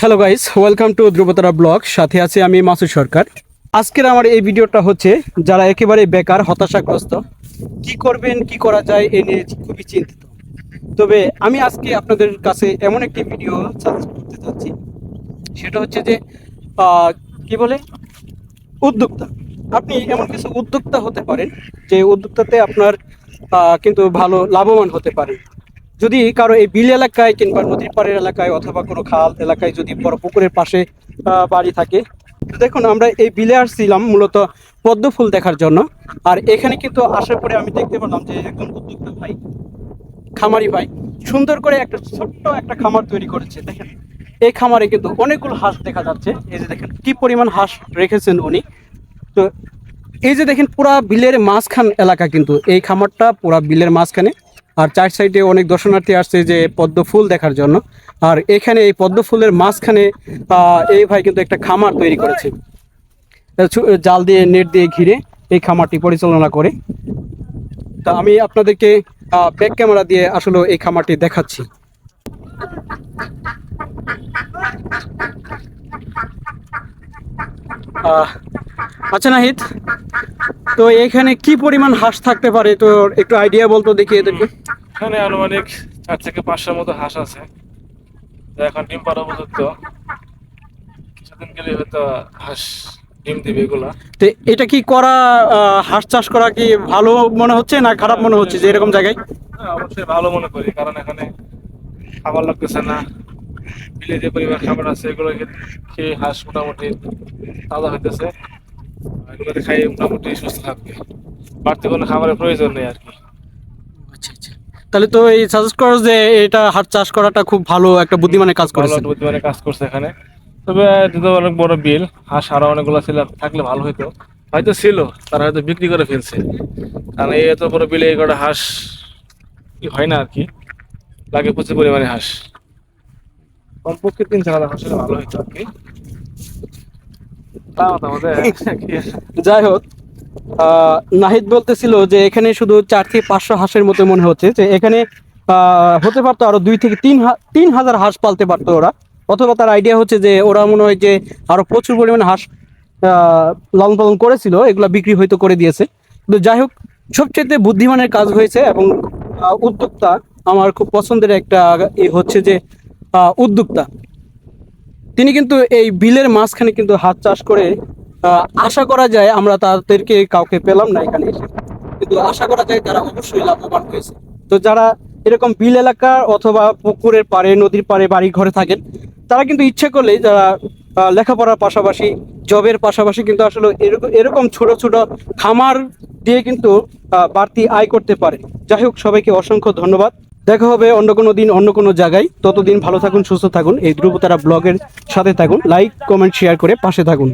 Hello guys welcome to Dhrubatara blog সাথে আছে আমি মাসু সরকার। আজকের আমার এই ভিডিওটা হচ্ছে, যারা একেবারে বেকার, হতাশাগ্রস্ত, কি করবেন, কি করা যায়, এ নিয়ে খুবই চিন্তিত। তবে আমি আজকে আপনাদের কাছে এমন একটি ভিডিও সাজেস্ট করতে চাচ্ছি। সেটা হচ্ছে যে কি বলে? উদ্যোক্তা। আপনি এমন কিছু উদ্যোক্তা হতে পারেন, যে উদ্যোক্তাতে আপনার কিন্তু ভালো, লাভবান হতে পারেন। যদি কারও এই বিল এলাকায় কিংবা নদীর পাড়ের এলাকায় অথবা কোনো খাল এলাকায় যদি বড় পুকুরের পাশে বাড়ি থাকে দেখুন আমরা এই বিলে আসছিলাম মূলত পদ্ম ফুল দেখার জন্য। আর এখানে কিন্তু আসার পরে আমি দেখতে পেলাম যে একজন উদ্যোক্তা ভাই, খামারি ভাই, সুন্দর করে একটা ছোট্ট একটা খামার তৈরি করেছে। দেখেন, এই খামারে কিন্তু অনেকগুলো হাঁস দেখা যাচ্ছে। এই যে দেখেন, কি পরিমাণ হাঁস রেখেছেন উনি। তো এই যে দেখেন, পুরা বিলের মাঝখান এলাকা কিন্তু, এই খামারটা পুরা বিলের মাঝখানে। আর চার সাইডে অনেক দর্শনার্থী আসছে যে পদ্ম ফুল দেখার জন্য। আর এখানে এই পদ্ম ফুলের মাঝখানে এই ভাই কিন্তু একটা খামার তৈরি করেছে। জাল দিয়ে, নেট দিয়ে ঘিরে এই খামারটি পরিচালনা করে। তা আমি আপনাদেরকে ব্যাক ক্যামেরা দিয়ে আসলে এই খামারটি দেখাচ্ছি। আচ্ছা নাহিদ, তো এখানে কি পরিমাণ হাঁস থাকতে পারে? তো একটু আইডিয়া বলতো দেখি এদেরকে। এখানে আনুমানিক চার থেকে পাঁচশোর মতো হাঁস আছে। এখন ডিম পাড়া উপযুক্ত। কিছুদিন গেলে হয়তো হাঁস ডিম দিবে এগুলা। তো এটা কি করা হাঁস চাষ করা কি ভালো মনে হচ্ছে না খারাপ মনে হচ্ছে যে এরকম জায়গায়? হ্যাঁ, অবশ্যই ভালো মনে করি কারণ এখানে খাবার লাগতেছে না। বিলে যে পরিমাণ খাবার আছে এগুলো খেয়ে হাঁস মোটামুটি তাজা হইতেছে। এগুলোতে খাই মোটামুটি সুস্থ থাকবে। বাড়তি কোনো খাবারের প্রয়োজন নেই আর কি। তাহলে তো এই সাজেস্ট করো যে এটা হাঁস চাষ করাটা খুব ভালো একটা বুদ্ধিমানের কাজ করেছে বুদ্ধিমানের কাজ করছে এখানে। তবে এটা তো অনেক বড় বিল হাঁস আরও অনেকগুলো ছিল থাকলে ভালো হতো হয়তো ছিল তারা হয়তো বিক্রি করে ফেলছে। কারণ এই এত বড় বিলে এই কটা হাঁস হয় না আর কি লাগে প্রচুর পরিমাণে হাঁস। কমপক্ষে তিন চার হাঁস হলে ভালো হতো আর কি মতামতে যাই হোক নাহিদ বলতেছিল যে এখানে শুধু চার থেকে পাঁচশো হাঁসের মতো মনে হচ্ছে, যে এখানে হতে পারতো আরও দুই থেকে তিন তিন হাজার হাঁস পালতে পারতো ওরা। অথবা তার আইডিয়া হচ্ছে যে ওরা মনে হয় যে আরও প্রচুর পরিমাণে হাঁস লালন পালন করেছিল, এগুলা বিক্রি হয়তো করে দিয়েছে। কিন্তু যাই হোক সবচেয়ে বুদ্ধিমানের কাজ হয়েছে এবং উদ্যোক্তা আমার খুব পছন্দের একটা এ হচ্ছে যে উদ্যোক্তা। তিনি কিন্তু এই বিলের মাঝখানে কিন্তু হাত চাষ করে আশা করা যায় আমরা তাদেরকে কাউকে পেলাম না এখানে এসে। কিন্তু আশা করা যায় তারা অবশ্যই লাভবান হয়েছে। তো যারা এরকম বিল এলাকা অথবা পুকুরের পাড়ে, নদীর পাড়ে বাড়ি ঘরে থাকেন, তারা কিন্তু ইচ্ছে করলে যারা লেখাপড়ার পাশাপাশি, জবের পাশাপাশি কিন্তু আসলে এরকম এরকম ছোট ছোট খামার দিয়ে কিন্তু বাড়তি আয় করতে পারে। যাই হোক, সবাইকে অসংখ্য ধন্যবাদ। দেখা হবে অন্য কোনো দিন, অন্য কোনো জায়গায়। ততদিন ভালো থাকুন, সুস্থ থাকুন। এই ধ্রুবতারা ব্লগের সাথে থাকুন। লাইক কমেন্ট শেয়ার করে পাশে থাকুন।